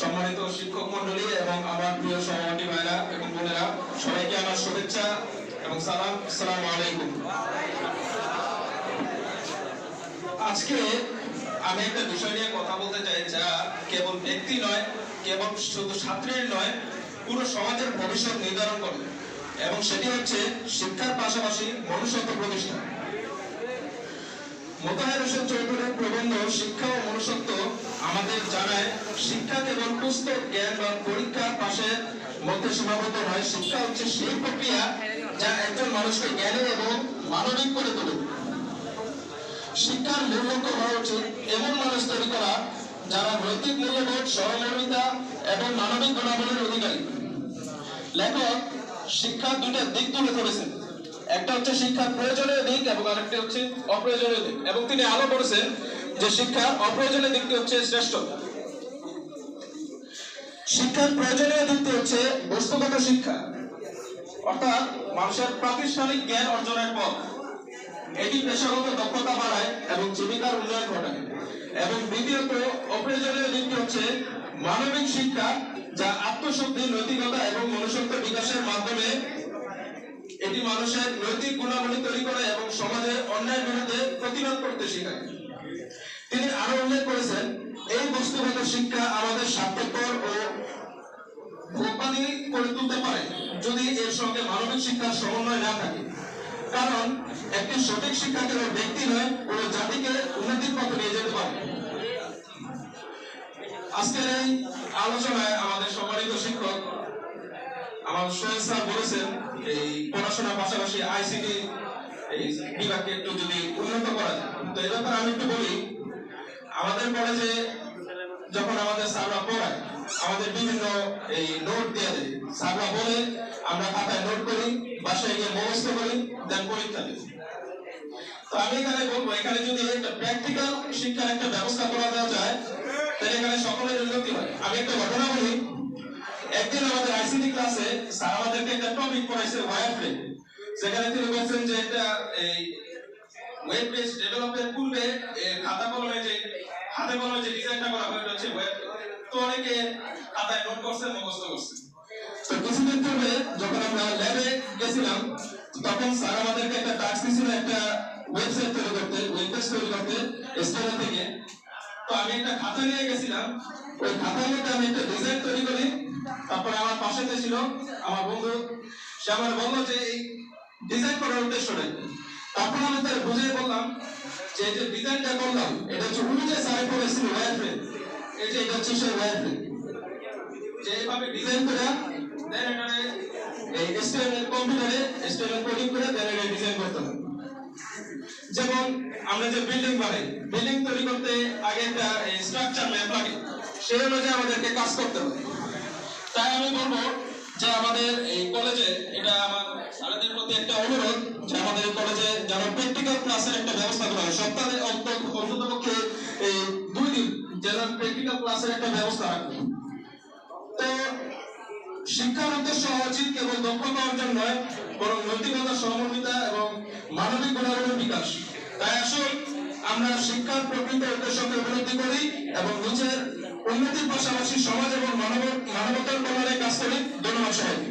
সম্মানিত শিক্ষক মন্ডলী এবং আমার প্রিয় সহপাঠী ভাইরা এবং বোনেরা, সবাইকে আমার শুভেচ্ছা এবং সালাম। আসসালামু আলাইকুম। আজকে আমি একটা বিষয় নিয়ে কথা বলতে চাই যা কেবল ব্যক্তি নয়, কেবল শুধু ছাত্রের নয়, পুরো সমাজের ভবিষ্যৎ নির্ধারণ করে এবং সেটি হচ্ছে শিক্ষার পাশাপাশি মনুষ্যত্ব প্রতিষ্ঠা। মোতাহের হোসেন চৌধুরীর প্রবন্ধ আমাদের জানায় শিক্ষা কেবল পুস্তক জ্ঞান বা পরীক্ষার পাশে মধ্যে সীমাবদ্ধ নয়, শিক্ষা হচ্ছে সেই প্রক্রিয়া যা একজন মানুষকে জ্ঞানী এবং মানবিক করে তোলে। শিক্ষার মূল লক্ষ্য হওয়া উচিত এমন মানুষ তৈরি করা যারা নৈতিক মূল্যবোধ, সহমর্মিতা এবং মানবিক গুণাবলীর অধিকারী। লেখক শিক্ষার দুটো দিক তুলে ধরেছেন। একটা হচ্ছে শিক্ষার প্রয়োজনীয় দিক এবং আরেকটি হচ্ছে অপ্রয়োজনীয় দিক। এবং তিনি আলো করেছেন যে শিক্ষার অপ্রয়োজনীয় দিকটি হচ্ছে শ্রেষ্ঠ। শিক্ষার প্রয়োজনীয় দিকটি হচ্ছে বস্তুগত শিক্ষা, অর্থাৎ মানুষের প্রাতিষ্ঠানিক জ্ঞান অর্জনের পথ। এটি পেশাগত দক্ষতা বাড়ায় এবং জীবিকার উন্নয়ন ঘটায়। এবং দ্বিতীয়ত, অপ্রয়োজনীয় দিকটি হচ্ছে মানবিক শিক্ষা, যা আত্মশক্তি, নৈতিকতা এবং মনুষ্যত্ব বিকাশের মাধ্যমে এটি মানুষের নৈতিক গুণাবলী তৈরি করে এবং সমাজের অন্যায়ের বিরুদ্ধে প্রতিরোধ করতে শেখায়। তিনি আরও উল্লেখ করেছেন, এই বস্তুগত শিক্ষা আমাদের স্বার্থপর ও ভোগবাদী করে তুলতে পারে যদি এর সঙ্গে মানবিক শিক্ষার সমন্বয় না থাকে। কারণ একটি সঠিক শিক্ষা কেবল ব্যক্তি নয়, পুরো জাতিকে উন্নতির পথে নিয়ে যেতে পারে। আজকের এই আলোচনায় আমাদের সম্মানিত শিক্ষক আমার সোহেল বলেছেন, এই পড়াশোনার পাশাপাশি আইসিটি বিভাগকে একটু যদি উন্নত করা যায়। তো এই ব্যাপারে আমি একটু বলি, আমাদের কলেজে যখন আমাদের স্যাররা পড়ায়, আমাদের বিভিন্ন এই নোট দিয়ে দেয়। স্যাররা বলে, আমরা খাতায় নোট করি, বাসায় গিয়ে মুখস্থ করি দেন পরীক্ষা দিই। তো আমি এখানে বলব, এখানে যদি একটা প্র্যাকটিক্যাল শিক্ষার একটা ব্যবস্থা করা দেওয়া যায়, তাহলে এখানে সকলের উন্নতি হয়। আমি একটা ঘটনা বলি, একদিন আমাদের আইসিটি ক্লাসে স্যার আমাদেরকে একটা টপিক পড়াইছে ওয়্যারফ্রেম সেখানে তিনি বলছেন যে এটা এই ওয়েব পেজ ডেভেলপের পূর্বে খাতা কলমে যে, হাতে কলমে যে ডিজাইনটা করা হয় হচ্ছে ওয়েব তো অনেকে খাতায় নোট করছে মুখস্থ করছে তো কিছুদিন পূর্বে যখন আমরা ল্যাবে গেছিলাম, তখন স্যার আমাদেরকে একটা টাস্ক দিয়েছিল একটা ওয়েবসাইট তৈরি করতে ওয়েব পেজ তৈরি করতে স্টেশন থেকে। তো আমি একটা খাতা নিয়ে গেছিলাম। ওই খাতার মধ্যে আমি একটা ডিজাইন তৈরি করি। তারপরে আমার পাশে ছিল আমার বন্ধু, সে আমার বলল যে এই ডিজাইন করার উদ্দেশ্যটা কি? তারপর আমি তার বুঝিয়ে বললাম যে এই যে ডিজাইনটা করলাম, এটা হচ্ছে উনি যে স্যার করেছিল ওয়্যারফ্রেম এই যে এটা হচ্ছে সেই ওয়্যারফ্রেম যে এইভাবে ডিজাইন করে, দেন এটারে এই এসটিএমএল কম্পিউটারে এসটিএমএল কোডিং করে দেন এটা ডিজাইন করতে হবে। যেমন আমরা যে বিল্ডিং বানাই বিল্ডিং তৈরি করতে আগে একটা স্ট্রাকচার ম্যাপ লাগে সেই অনুযায়ী আমাদেরকে কাজ করতে হবে। তাই আমি বলব যে আমাদের এই কলেজে এটা আমার স্যারদের প্রতি একটা অনুরোধ যে আমাদের কলেজে যেন প্র্যাকটিক্যাল ক্লাসের একটা ব্যবস্থা করা হয়, সপ্তাহে অন্তত পক্ষে দুই দিন যেন প্র্যাকটিক্যাল ক্লাসের একটা ব্যবস্থা রাখবে। তো শিক্ষার উদ্দেশ্য উচিত কেবল দক্ষতা অর্জন নয়, বরং নৈতিকতা সহমর্মিতা এবং মানবিক গুণাবলীর বিকাশ। তাই আসুন, আমরা শিক্ষার প্রকৃত উদ্দেশ্যকে উপলব্ধি করি এবং নিজের উন্নতির পাশাপাশি সমাজ এবং মানব, মানবতার কল্যাণে কাজ করি। ধন্যবাদ সবাইকে।